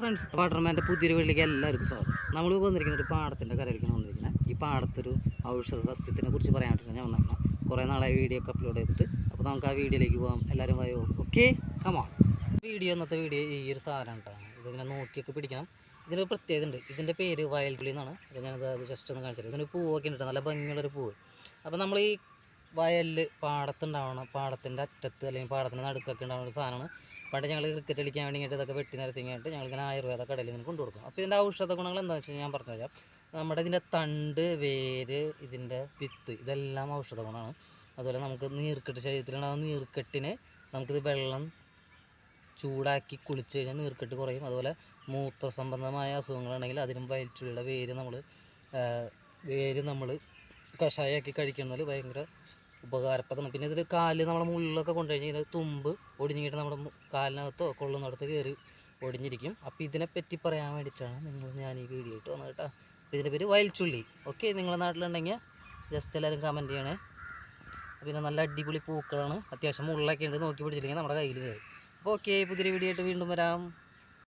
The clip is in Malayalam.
ഫ്രണ്ട്സ് വാട്ടർമാന്റെ പുതിയൊരു വീട്ടിലേക്ക് എല്ലാവർക്കും സ്വാഗതം. നമ്മൾ വന്നിരിക്കുന്നത് ഒരു പാടത്തിന്റെ കരയിലേക്കാണ് വന്നിരിക്കുന്നത്. ഈ പാടത്തൊരു ഔഷധ സസ്യത്തിനെ കുറിച്ച് പറയാൻ വേണ്ടിയിട്ടാണ് ഞാൻ വന്നിരുന്നത് കുറേ നാളായി വീഡിയോ ഒക്കെ അപ്ലോഡ് ചെയ്തിട്ട്. അപ്പോൾ നമുക്ക് ആ വീഡിയോയിലേക്ക് പോകാം എല്ലാവരും വായോ? ഓക്കെ കമാ വീഡിയോ ഇന്നത്തെ വീഡിയോ ഈ ഒരു സാധനം കേട്ടോ. ഇതിങ്ങനെ നോക്കിയൊക്കെ പിടിക്കണം. ഇതിന്റെ ഒരു പ്രത്യേകത ഉണ്ട്. ഇതിന്റെ പേര് വയൽക്കിളി എന്നാണ്. അപ്പോൾ ഞാനത് അത് ജസ്റ്റ് ഒന്ന് കാണിച്ചത് ഇതിന് പൂവൊക്കെ ഉണ്ട് നല്ല ഭംഗിയുള്ളൊരു പൂവ്. അപ്പോൾ നമ്മൾ ഈ വയലിൽ പാടത്തുണ്ടാവണം പാടത്തിന്റെ അറ്റത്ത് അല്ലെങ്കിൽ പാടത്തിന്റെ നടുക്കൊക്കെ ഉണ്ടാവുന്ന ഒരു സാധനമാണ് പണ്ട് ഞങ്ങൾ ക്രിക്കറ്റ് കളിക്കാൻ വേണ്ടിയിട്ട് ഇതൊക്കെ വെട്ടി നിരത്തിങ്ങായിട്ട് ഞങ്ങളിങ്ങനെ ആയുർവേദ കടയിൽ ഇങ്ങനെ കൊണ്ടു കൊടുക്കും. അപ്പോൾ ഇതിന്റെ ഔഷധ ഗുണങ്ങൾ എന്താണെന്ന് വെച്ച് കഴിഞ്ഞാൽ ഞാൻ പറഞ്ഞുതരാം നമ്മുടെ ഇതിന്റെ തണ്ട് വേര് ഇതിന്റെ വിത്ത് ഇതെല്ലാം ഔഷധ ഗുണമാണ്. അതുപോലെ നമുക്ക് നീർക്കെട്ട് ശരീരത്തിലുണ്ടാകുന്ന നീർക്കെട്ടിന് നമുക്കിത് വെള്ളം ചൂടാക്കി കുളിച്ച് കഴിഞ്ഞാൽ നീർക്കെട്ട് കുറയും. അതുപോലെ മൂത്ര സംബന്ധമായ അസുഖങ്ങളുണ്ടെങ്കിൽ അതിനും വയറ്റുള്ളിയുടെ വേര് നമ്മൾ വേര് നമ്മൾ കഷായമാക്കി കഴിക്കുന്നതിൽ ഭയങ്കര ഉപകാരപ്രദമാണ്. പിന്നെ ഇതിൽ കാലിൽ നമ്മുടെ മുള്ളിലൊക്കെ കൊണ്ടു കഴിഞ്ഞാൽ ഇതിന്റെ തുമ്പ് ഒടിഞ്ഞിട്ട് നമ്മുടെ കാലിനകത്തോ കൊള്ളുന്നിടത്ത് കയറി ഒടിഞ്ഞിരിക്കും. അപ്പോൾ ഇതിനെപ്പറ്റി പറയാൻ വേണ്ടിയിട്ടാണ് നിങ്ങൾ ഞാൻ ഈ വീഡിയോ ഇട്ട് വന്നത് കേട്ടോ. ഇതിന്റെ പേര് വയൽച്ചുള്ളി. ഓക്കെ നിങ്ങളുടെ നാട്ടിലുണ്ടെങ്കിൽ ജസ്റ്റ് എല്ലാവരും കമന്റ് ചെയ്യണേ. പിന്നെ നല്ല അടിപൊളി പൂക്കളാണ്. അത്യാവശ്യം മുള്ളൊക്കെ ഉണ്ട് നോക്കി പിടിച്ചില്ലെങ്കിൽ നമ്മുടെ കയ്യിൽ കയറും. അപ്പോൾ ഓക്കെ പുതിയൊരു വീഡിയോ ആയിട്ട് വീണ്ടും വരാം.